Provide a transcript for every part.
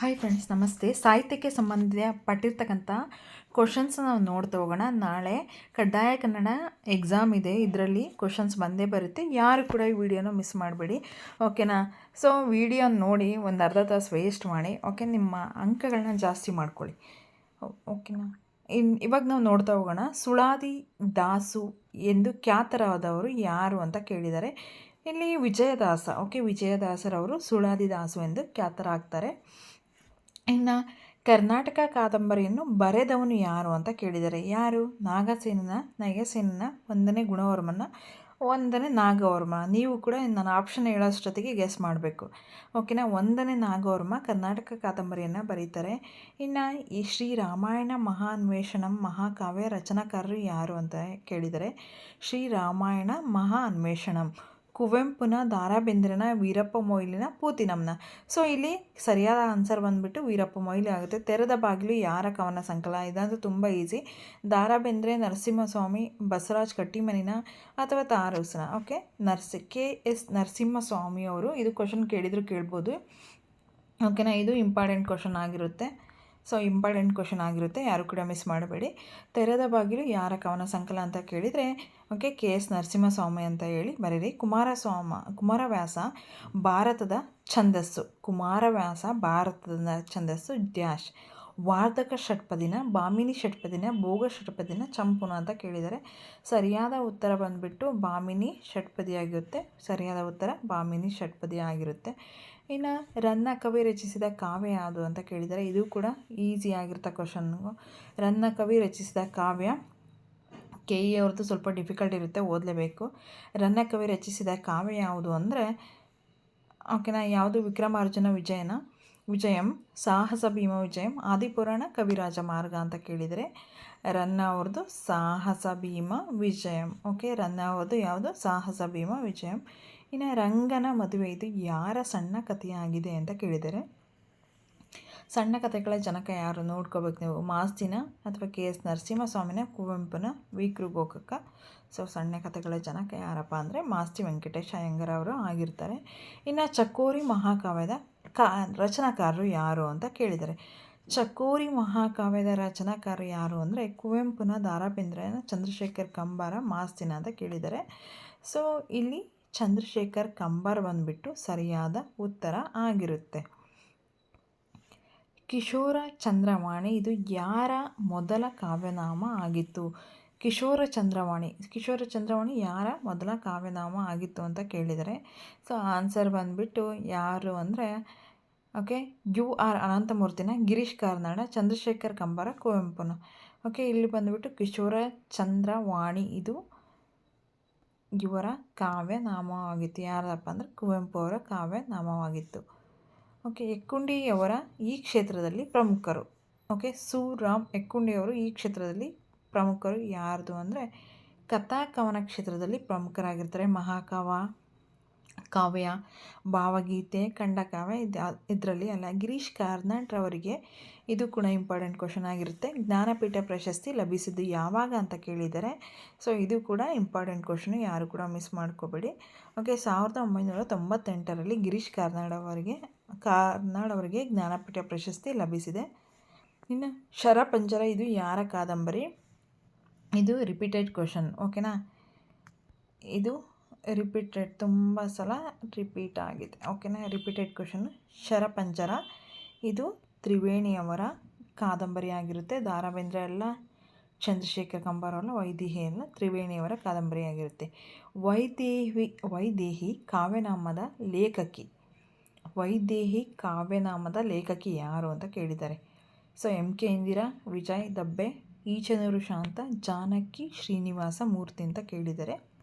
Hi friends ನಮಸ್ತೆ. ಸಾಹಿತ್ಯಕ್ಕೆ ಸಂಬಂಧಪಟ್ಟಿರ್ತಕ್ಕಂಥ questions ನಾವು ನೋಡ್ತಾ ಹೋಗೋಣ. ನಾಳೆ ಕಡ್ಡಾಯ ಕನ್ನಡ ಎಕ್ಸಾಮ್ ಇದೆ. ಇದರಲ್ಲಿ ಕ್ವಶನ್ಸ್ ಬಂದೇ ಬರುತ್ತೆ. ಯಾರು ಕೂಡ ಈ ವಿಡಿಯೋನ ಮಿಸ್ ಮಾಡಬೇಡಿ. ಓಕೆನಾ ಸೊ ವಿಡಿಯೋ ನೋಡಿ ಒಂದು ಅರ್ಧ ತಾಸು ವೇಸ್ಟ್ ಮಾಡಿ ಓಕೆ ನಿಮ್ಮ ಅಂಕಗಳನ್ನ ಜಾಸ್ತಿ ಮಾಡ್ಕೊಳ್ಳಿ. ಓಕೆನಾ ಇನ್, ಇವಾಗ ನಾವು ನೋಡ್ತಾ ಹೋಗೋಣ. ಸುಳಾದಿ ದಾಸು ಎಂದು ಖ್ಯಾತರಾದವರು ಯಾರು ಅಂತ ಕೇಳಿದ್ದಾರೆ ಇಲ್ಲಿ ವಿಜಯದಾಸ ಓಕೆ ವಿಜಯದಾಸರವರು ಸುಳಾದಿ ದಾಸು ಎಂದು ಖ್ಯಾತರಾಗ್ತಾರೆ. ಇನ್ನು ಕರ್ನಾಟಕ ಕಾದಂಬರಿಯನ್ನು ಬರೆದವನು ಯಾರು ಅಂತ ಕೇಳಿದ್ದಾರೆ ಯಾರು? ನಾಗಸೇನನ ನಯಸೇನನ ಒಂದನೇ ಗುಣವರ್ಮನ, ಒಂದನೇ ನಾಗವರ್ಮ. ನೀವು ಕೂಡ ನಾನು ಆಪ್ಷನ್ ಹೇಳೋಷ್ಟೊತ್ತಿಗೆ ಗೆಸ್ ಮಾಡಬೇಕು. ಓಕೆನಾ ಒಂದನೇ ನಾಗವರ್ಮ ಕರ್ನಾಟಕ ಕಾದಂಬರಿಯನ್ನು ಬರೀತಾರೆ. ಇನ್ನು ಈ ಶ್ರೀ ರಾಮಾಯಣ ಮಹಾ ಅನ್ವೇಷಣಂ ಮಹಾಕಾವ್ಯ ರಚನಾಕಾರರು ಯಾರು ಅಂತ ಕೇಳಿದರೆ ಶ್ರೀ ರಾಮಾಯಣ ಮಹಾ ಅನ್ವೇಷಣಂ ಕುವೆಂಪುನ ದಾರಾಬೇಂದ್ರನ ವೀರಪ್ಪ ಮೊಯ್ಲಿನ ಪೂತಿನಂನ ಸೊ, ಇಲ್ಲಿ ಸರಿಯಾದ ಆನ್ಸರ್ ಬಂದುಬಿಟ್ಟು ವೀರಪ್ಪ ಮೊಯ್ಲಿ ಆಗುತ್ತೆ. ತೆರೆದ ಬಾಗಿಲು ಯಾರ ಕವನ ಸಂಕಲ? ಇದಂತೂ ತುಂಬ ಈಸಿ ದಾರಾಬೇಂದ್ರೆ ನರಸಿಂಹಸ್ವಾಮಿ, ಬಸವರಾಜ್ ಕಟ್ಟಿಮನಿನ ಅಥವಾ ತಾರೂಸನ? ಓಕೆ ನರ್ಸಿ ಕೆ ಎಸ್ ನರಸಿಂಹಸ್ವಾಮಿ ಅವರು ಇದು ಕ್ವಶನ್ ಕೇಳಿದ್ರು ಕೇಳ್ಬೋದು. ಓಕೆನಾ ಇದು ಇಂಪಾರ್ಟೆಂಟ್ ಕ್ವಶನ್ ಆಗಿರುತ್ತೆ. ಸೊ ಇಂಪಾರ್ಟೆಂಟ್ ಕ್ವಶನ್ ಆಗಿರುತ್ತೆ. ಯಾರು ಕೂಡ ಮಿಸ್ ಮಾಡಬೇಡಿ. ತೆರೆದ ಬಾಗಿಲು ಯಾರ ಕವನ ಸಂಕಲ ಅಂತ ಕೇಳಿದರೆ ಓಕೆ ಕೆ. ಎಸ್. ನರಸಿಂಹಸ್ವಾಮಿ ಅಂತ ಹೇಳಿ ಬರೀರಿ. ಕುಮಾರಸ್ವಾಮ, ಕುಮಾರವ್ಯಾಸ, ಭಾರತದ ಛಂದಸ್ಸು. ಕುಮಾರವ್ಯಾಸ, ಭಾರತದ ಛಂದಸ್ಸು ಡ್ಯಾಶ್. ವಾರ್ಧಕ ಷಟ್ಪದಿನ, ಬಾಮಿನಿ ಷಟ್ಪದಿನ, ಭೋಗ ಷಟ್ಪದಿನ, ಚಂಪುನ ಅಂತ ಕೇಳಿದ್ದಾರೆ. ಸರಿಯಾದ ಉತ್ತರ ಬಂದುಬಿಟ್ಟು ಬಾಮಿನಿ ಷಟ್ಪದಿ ಆಗಿರುತ್ತೆ ಸರಿಯಾದ ಉತ್ತರ ಬಾಮಿನಿ ಷಟ್ಪದಿ ಆಗಿರುತ್ತೆ. ಇನ್ನು ರನ್ನ ಕವಿ ರಚಿಸಿದ ಕಾವ್ಯ ಯಾವುದು ಅಂತ ಕೇಳಿದರೆ ಇದು ಕೂಡ ಈಸಿ ಆಗಿರ್ತ ಕ್ವಶನ್ನು ರನ್ನ ಕವಿ ರಚಿಸಿದ ಕಾವ್ಯ ಕೆ ಇ ಅವ್ರದ್ದು ಸ್ವಲ್ಪ ಡಿಫಿಕಲ್ಟ್ ಇರುತ್ತೆ, ಓದಲೇಬೇಕು. ರನ್ನ ಕವಿ ರಚಿಸಿದ ಕಾವ್ಯ ಯಾವುದು ಅಂದರೆ, ಓಕೆನಾ, ಯಾವುದು ವಿಕ್ರಮಾರ್ಜುನ ವಿಜಯನ? ವಿಜಯಂ ಸಾಹಸ ಭೀಮ ವಿಜಯಂ ಆದಿಪುರಾಣ ಕವಿರಾಜ ಮಾರ್ಗ ಅಂತ ಕೇಳಿದರೆ ರನ್ನ ಅವ್ರದ್ದು ಸಾಹಸ ಭೀಮ ವಿಜಯಂ ಓಕೆ ರನ್ನ ಅವ್ರದ್ದು ಯಾವುದು? ಸಾಹಸ ಭೀಮ ವಿಜಯಂ ಇನ್ನು ರಂಗನ ಮದುವೆ ಇದು ಯಾರ ಸಣ್ಣ ಕಥೆಯಾಗಿದೆ ಅಂತ ಕೇಳಿದರೆ ಸಣ್ಣ ಕಥೆಗಳ ಜನಕ ಯಾರು ನೋಡ್ಕೋಬೇಕು ನೀವು? ಮಾಸ್ತಿನ ಅಥವಾ ಕೆ ಎಸ್ ನರಸಿಂಹಸ್ವಾಮಿನ ಕುವೆಂಪುನ ವಿ ಗೋಕಕ್ಕ. ಸೊ ಸಣ್ಣ ಕಥೆಗಳ ಜನಕ ಯಾರಪ್ಪ ಅಂದರೆ ಮಾಸ್ತಿ ವೆಂಕಟೇಶ ಅಯ್ಯಂಗಾರ್ ಅವರು ಆಗಿರ್ತಾರೆ. ಇನ್ನು ಚಕೋರಿ ಮಹಾಕಾವ್ಯದ ಕಾ, ರಚನಾಕಾರರು ಯಾರು ಅಂತ ಕೇಳಿದ್ದಾರೆ. ಚಕೋರಿ ಮಹಾಕಾವ್ಯದ ರಚನಾಕಾರರು ಯಾರು ಅಂದರೆ ಕುವೆಂಪುನ ದಾರಾಬೇಂದ್ರನ ಚಂದ್ರಶೇಖರ್ ಕಂಬಾರ ಮಾಸ್ತಿನ ಅಂತ ಕೇಳಿದ್ದಾರೆ. ಸೊ ಇಲ್ಲಿ ಚಂದ್ರಶೇಖರ್ ಕಂಬಾರ್ ಬಂದುಬಿಟ್ಟು ಸರಿಯಾದ ಉತ್ತರ ಆಗಿರುತ್ತೆ. ಕಿಶೋರ ಚಂದ್ರವಾಣಿ, ಇದು ಯಾರ ಮೊದಲ ಕಾವ್ಯನಾಮ ಆಗಿತ್ತು? ಕಿಶೋರ ಚಂದ್ರವಾಣಿ ಕಿಶೋರ ಚಂದ್ರವಾಣಿ ಯಾರ ಮೊದಲ ಕಾವ್ಯನಾಮ ಆಗಿತ್ತು ಅಂತ ಕೇಳಿದರೆ ಸೊ ಆನ್ಸರ್ ಬಂದುಬಿಟ್ಟು ಯಾರು ಅಂದರೆ ಓಕೆ ಯು ಆರ್ ಅನಂತಮೂರ್ತಿನ ಗಿರೀಶ್ ಕಾರ್ನಾಡ ಚಂದ್ರಶೇಖರ್ ಕಂಬಾರ ಕುವೆಂಪುನ ಓಕೆ ಇಲ್ಲಿ ಬಂದುಬಿಟ್ಟು ಕಿಶೋರ ಚಂದ್ರ ವಾಣಿ ಇದು. ಇವರ ಕಾವ್ಯ ನಾಮವಾಗಿತ್ತು. ಯಾರಪ್ಪ ಅಂದರೆ ಕುವೆಂಪು ಅವರ ಕಾವ್ಯ ನಾಮವಾಗಿತ್ತು. ಓಕೆ ಎಕ್ಕುಂಡಿಯವರ ಈ ಕ್ಷೇತ್ರದಲ್ಲಿ ಪ್ರಮುಖರು. ಓಕೆ ಸೂರಾಮ್ ಎಕ್ಕುಂಡಿಯವರು ಈ ಕ್ಷೇತ್ರದಲ್ಲಿ ಪ್ರಮುಖರು ಯಾರ್ದು ಅಂದರೆ ಕಥಾ ಕವನ ಕ್ಷೇತ್ರದಲ್ಲಿ ಪ್ರಮುಖರಾಗಿರ್ತಾರೆ. ಮಹಾಕಾವ ಕಾವ್ಯ, ಭಾವಗೀತೆ, ಖಂಡಕಾವ್ಯ ಇದು, ಇದರಲ್ಲಿ ಅಲ್ಲ, ಗಿರೀಶ್ ಕಾರ್ನಾಡ್ರವರಿಗೆ ಇದು ಕೂಡ ಇಂಪಾರ್ಟೆಂಟ್ ಕ್ವಶನ್ ಆಗಿರುತ್ತೆ. ಜ್ಞಾನಪೀಠ ಪ್ರಶಸ್ತಿ ಲಭಿಸಿದ್ದು ಯಾವಾಗ ಅಂತ ಕೇಳಿದ್ದಾರೆ ಸೊ ಇದು ಕೂಡ ಇಂಪಾರ್ಟೆಂಟ್ ಕ್ವಶನು ಯಾರು ಕೂಡ ಮಿಸ್ ಮಾಡ್ಕೋಬೇಡಿ. ಓಕೆ ಸಾವಿರದ ಒಂಬೈನೂರ ತೊಂಬತ್ತೆಂಟರಲ್ಲಿ ಗಿರೀಶ್ ಕಾರ್ನಾಡ್ ಅವರಿಗೆ ಕಾರ್ನಾಡ್ ಅವರಿಗೆ ಜ್ಞಾನಪೀಠ ಪ್ರಶಸ್ತಿ ಲಭಿಸಿದೆ. ಇನ್ನು ಶರಪಂಜರ, ಇದು ಯಾರ ಕಾದಂಬರಿ? ಇದು ರಿಪೀಟೆಡ್ ಕ್ವಶನ್ ಓಕೆನಾ ಇದು ರಿಪೀಟೆಡ್ ತುಂಬ ಸಲ ರಿಪೀಟ್ ಆಗಿದೆ. ಓಕೆನಾ ರಿಪೀಟೆಡ್ ಕ್ವಶನ್ ಶರಪಂಜರ. ಇದು ತ್ರಿವೇಣಿಯವರ ಕಾದಂಬರಿ ಆಗಿರುತ್ತೆ. ದಾರಾಬೇಂದ್ರ ಎಲ್ಲ, ಚಂದ್ರಶೇಖರ್ ಕಂಬಾರ ಎಲ್ಲ, ವೈದೇಹಿ ಎಲ್ಲ ತ್ರಿವೇಣಿಯವರ ಕಾದಂಬರಿ ಆಗಿರುತ್ತೆ. ವೈದೇಹಿ ವೈದೇಹಿ ಕಾವ್ಯನಾಮದ ಲೇಖಕಿ. ವೈದೇಹಿ ಕಾವ್ಯನಾಮದ ಲೇಖಕಿ ಯಾರು ಅಂತ ಕೇಳಿದ್ದಾರೆ. So M K Indira, Vijay Dabbe, Echanur Shanta, Janaki Srinivasa Murthy ಅಂತ ಕೇಳಿದ್ದಾರೆ.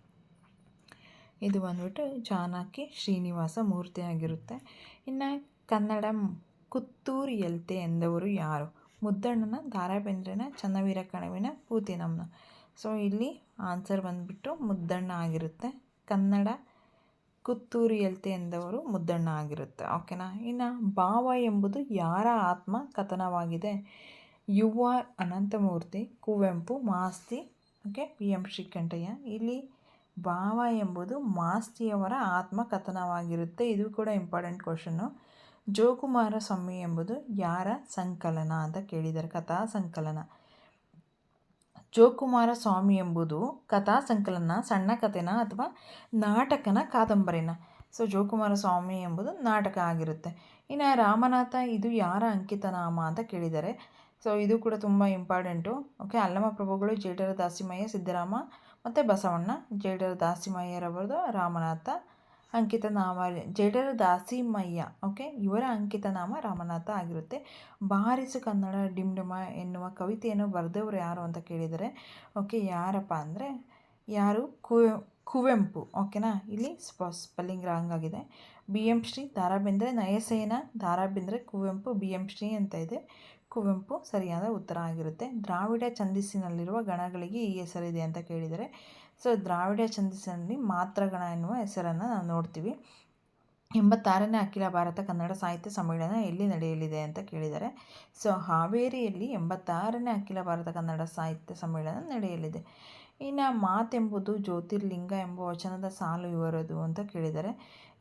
ಇದು ಬಂದ್ಬಿಟ್ಟು ಚಾಣಕ್ಯ ಶ್ರೀನಿವಾಸ ಮೂರ್ತಿ ಆಗಿರುತ್ತೆ. ಇನ್ನು ಕನ್ನಡ ಕುತ್ತೂರು ಎಲ್ತೆ ಎಂದವರು ಯಾರು? ಮುದ್ದಣ್ಣನ ದಾರಾಬೇಂದ್ರನ ಚನ್ನವೀರ ಕಣವಿನ, ಪೂತಿನಮ್ಮನ. ಸೊ ಇಲ್ಲಿ ಆನ್ಸರ್ ಬಂದುಬಿಟ್ಟು ಮುದ್ದಣ್ಣ ಆಗಿರುತ್ತೆ. ಕನ್ನಡ ಕುತ್ತೂರು ಎಲ್ತೆ ಎಂದವರು ಮುದ್ದಣ್ಣ ಆಗಿರುತ್ತೆ. ಓಕೆನಾ ಇನ್ನು ಭಾವ ಎಂಬುದು ಯಾರ ಆತ್ಮ ಕಥನವಾಗಿದೆ? U R Ananthamurthy, Kuvempu, Masti okay P M Srikantaiah. ಇಲ್ಲಿ ಭಾವ ಎಂಬುದು ಮಾಸ್ತಿಯವರ ಆತ್ಮಕಥನವಾಗಿರುತ್ತೆ. ಇದು ಕೂಡ ಇಂಪಾರ್ಟೆಂಟ್ ಕ್ವಶನ್ನು ಜೋಕುಮಾರ ಸ್ವಾಮಿ ಎಂಬುದು ಯಾರ ಸಂಕಲನ ಅಂತ ಕೇಳಿದ್ದಾರೆ. ಕಥಾ ಸಂಕಲನ. ಜೋಕುಮಾರ ಸ್ವಾಮಿ ಎಂಬುದು ಕಥಾ ಸಂಕಲನ, ಸಣ್ಣ ಕಥೆನ ಅಥವಾ ನಾಟಕನ ಕಾದಂಬರಿನ. ಸೊ ಜೋಕುಮಾರ ಸ್ವಾಮಿ ಎಂಬುದು ನಾಟಕ ಆಗಿರುತ್ತೆ. ಇನ್ನು ರಾಮನಾಥ, ಇದು ಯಾರ ಅಂಕಿತ ನಾಮ ಅಂತ ಕೇಳಿದ್ದಾರೆ. ಸೊ ಇದು ಕೂಡ ತುಂಬ ಇಂಪಾರ್ಟೆಂಟು ಓಕೆ ಅಲ್ಲಮ ಪ್ರಭುಗಳು ಜೇಡರ ದಾಸಿಮಯ್ಯ ಸಿದ್ದರಾಮ ಮತ್ತು ಬಸವಣ್ಣ, ಜೇಡರ ದಾಸಿಮಯ್ಯರವರದು ರಾಮನಾಥ, ಅಂಕಿತ ನಾಮ, ಜೇಡರ ದಾಸಿಮಯ್ಯ ಓಕೆ ಇವರ ಅಂಕಿತ ನಾಮ ರಾಮನಾಥ ಆಗಿರುತ್ತೆ. ಬಾರಿಸು ಕನ್ನಡ ಡಿಮ್ಡಿಮ ಎನ್ನುವ ಕವಿತೆಯನ್ನು ಬರೆದವರು ಯಾರು ಅಂತ ಕೇಳಿದರೆ ಓಕೆ ಯಾರಪ್ಪ ಅಂದರೆ, ಯಾರು? ಕುವೆ ಕುವೆಂಪು ಓಕೆನಾ ಇಲ್ಲಿ ಸ್ಪ, ಸ್ಪೆಲ್ಲಿಂಗ್ ರಾಂಗ್ ಆಗಿದೆ. B M Shri Dara Bendre Nayasena Dara Bendre Kuvempu B M Shri ಅಂತ ಇದೆ. ಕುವೆಂಪು ಸರಿಯಾದ ಉತ್ತರ ಆಗಿರುತ್ತೆ. ದ್ರಾವಿಡ ಛಂದಸ್ಸಿನಲ್ಲಿರುವ ಗಣಗಳಿಗೆ ಈ ಹೆಸರಿದೆ ಅಂತ ಕೇಳಿದರೆ, ಸೊ ದ್ರಾವಿಡ ಛಂದಸ್ಸಿನಲ್ಲಿ ಮಾತ್ರಗಣ ಎನ್ನುವ ಹೆಸರನ್ನು ನಾವು ನೋಡ್ತೀವಿ. ಎಂಬತ್ತಾರನೇ ಅಖಿಲ ಭಾರತ ಕನ್ನಡ ಸಾಹಿತ್ಯ ಸಮ್ಮೇಳನ ಎಲ್ಲಿ ನಡೆಯಲಿದೆ ಅಂತ ಕೇಳಿದ್ದಾರೆ ಸೊ ಹಾವೇರಿಯಲ್ಲಿ ಎಂಬತ್ತಾರನೇ ಅಖಿಲ ಭಾರತ ಕನ್ನಡ ಸಾಹಿತ್ಯ ಸಮ್ಮೇಳನ ನಡೆಯಲಿದೆ. ಇನ್ನು ಮಾತೆಂಬುದು ಜ್ಯೋತಿರ್ಲಿಂಗ ಎಂಬ ವಚನದ ಸಾಲು ಇವರದು ಅಂತ ಕೇಳಿದ್ದಾರೆ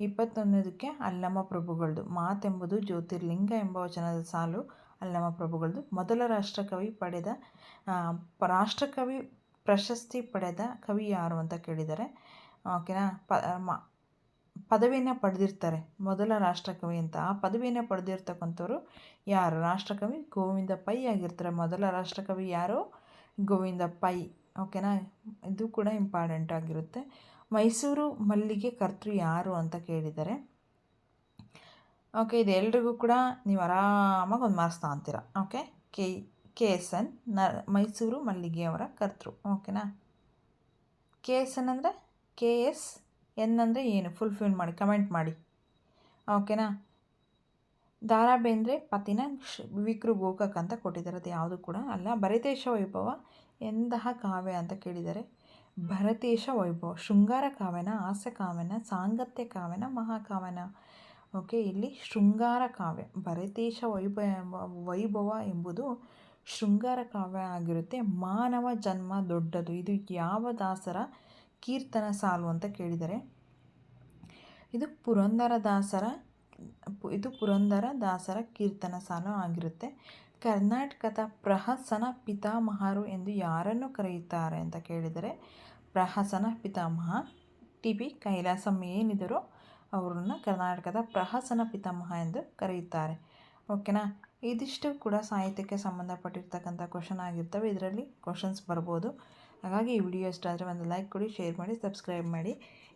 ಇಪ್ಪತ್ತೊಂದಕ್ಕೆ ಅಲ್ಲಮ ಪ್ರಭುಗಳದು. ಮಾತೆಂಬುದು ಜ್ಯೋತಿರ್ಲಿಂಗ ಎಂಬ ವಚನದ ಸಾಲು. ಅಲ್ಲಮ ಪ್ರಭುಗಳದು. ಮೊದಲ ರಾಷ್ಟ್ರಕವಿ ಪಡೆದ ರಾಷ್ಟ್ರಕವಿ ಪ್ರಶಸ್ತಿ ಪಡೆದ ಕವಿ ಯಾರು ಅಂತ ಕೇಳಿದರೆ, ಓಕೆನಾ, ಪ ಪದವಿಯನ್ನು ಪಡೆದಿರ್ತಾರೆ. ಮೊದಲ ರಾಷ್ಟ್ರಕವಿ ಅಂತ. ಆ ಪದವಿಯನ್ನು ಪಡೆದಿರ್ತಕ್ಕಂಥವ್ರು ಯಾರು? ರಾಷ್ಟ್ರಕವಿ ಗೋವಿಂದ ಪೈ ಆಗಿರ್ತಾರೆ. ಮೊದಲ ರಾಷ್ಟ್ರಕವಿ ಯಾರು? ಗೋವಿಂದ ಪೈ. ಓಕೆನಾ, ಇದು ಕೂಡ ಇಂಪಾರ್ಟೆಂಟ್ ಆಗಿರುತ್ತೆ. ಮೈಸೂರು ಮಲ್ಲಿಗೆ ಕರ್ತೃ ಯಾರು ಅಂತ ಕೇಳಿದ್ದಾರೆ ಓಕೆ ಇದೆಲ್ಲರಿಗೂ ಕೂಡ ನೀವು ಆರಾಮಾಗಿ ಒಂದು ಮಾರ್ಕ್ಸ್ ತಗೊಂತೀರ ಓಕೆ ಕೆ ಕೆ ಎಸ್ ಎನ್ನ, ಮೈಸೂರು ಮಲ್ಲಿಗೆಯವರ ಕರ್ತೃ ಓಕೆನಾ ಕೆ ಎಸ್ ಎನ್ ಅಂದರೆ, ಕೆ ಎಸ್ ಎನ್ ಅಂದರೆ ಏನು? ಫುಲ್ಫಿಲ್ ಮಾಡಿ ಕಮೆಂಟ್ ಮಾಡಿ ಓಕೆನಾ ದಾರಾ ಬೇಂದ್ರೆ ಪತಿನ ವಿಕ್ರು ಗೋಕಾಕ್ ಅಂತ ಕೊಟ್ಟಿದ್ದಾರೆ, ಅದು ಯಾವುದು ಕೂಡ ಅಲ್ಲ. ಭರತೇಶ ವೈಭವ ಎಂತಹ ಕಾವ್ಯ ಅಂತ ಕೇಳಿದ್ದಾರೆ ಭರತೇಶ ವೈಭವ, ಶೃಂಗಾರ ಕಾವ್ಯನ ಹಾಸ್ಯ ಕಾವ್ಯನ, ಸಾಂಗತ್ಯ ಕಾವ್ಯನ ಮಹಾಕಾವ್ಯನ ಓಕೆ, ಇಲ್ಲಿ ಶೃಂಗಾರ ಕಾವ್ಯ, ಭರತೇಶ ವೈಭವ ವೈಭವ ಎಂಬುದು ಶೃಂಗಾರ ಕಾವ್ಯ ಆಗಿರುತ್ತೆ. ಮಾನವ ಜನ್ಮ ದೊಡ್ಡದು. ಇದು ಯಾವ ದಾಸರ ಕೀರ್ತನ ಸಾಲು ಅಂತ ಕೇಳಿದರೆ, ಇದು ಪುರಂದರ ದಾಸರ ಇದು ಪುರಂದರ ದಾಸರ ಕೀರ್ತನ ಸಾಲು ಆಗಿರುತ್ತೆ. ಕರ್ನಾಟಕದ ಪ್ರಹಸನ ಪಿತಾಮಹರು ಎಂದು ಯಾರನ್ನು ಕರೆಯುತ್ತಾರೆ ಅಂತ ಕೇಳಿದರೆ, ಪ್ರಹಸನ ಪಿತಾಮಹ ಟಿ. ಬಿ. ಕೈಲಾಸಂ ಏನಿದ್ರು ಅವರನ್ನು ಕರ್ನಾಟಕದ ಪ್ರಹಸನ ಪಿತಾಮಹ ಎಂದು ಕರೆಯುತ್ತಾರೆ. ಓಕೆನಾ? ಇದಿಷ್ಟು ಕೂಡ ಸಾಹಿತ್ಯಕ್ಕೆ ಸಂಬಂಧಪಟ್ಟಿರ್ತಕ್ಕಂಥ ಕ್ವಶನ್ ಆಗಿರ್ತವೆ. ಇದರಲ್ಲಿ ಕ್ವಶನ್ಸ್ ಬರ್ಬೋದು. ಹಾಗಾಗಿ ಈ ವಿಡಿಯೋ ಇಷ್ಟ ಆದರೆ ಒಂದು ಲೈಕ್ ಕೊಡಿ ಶೇರ್ ಮಾಡಿ ಸಬ್ಸ್ಕ್ರೈಬ್ ಮಾಡಿ.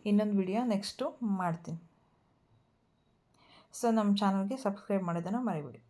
ಇನ್ನೊಂದು ವಿಡಿಯೋ ನೆಕ್ಸ್ಟು ಮಾಡ್ತೀನಿ. ಸೊ ನಮ್ಮ ಚಾನಲ್ಗೆ ಸಬ್ಸ್ಕ್ರೈಬ್ ಮಾಡೋದನ್ನು ಮರಿಬೇಡಿ.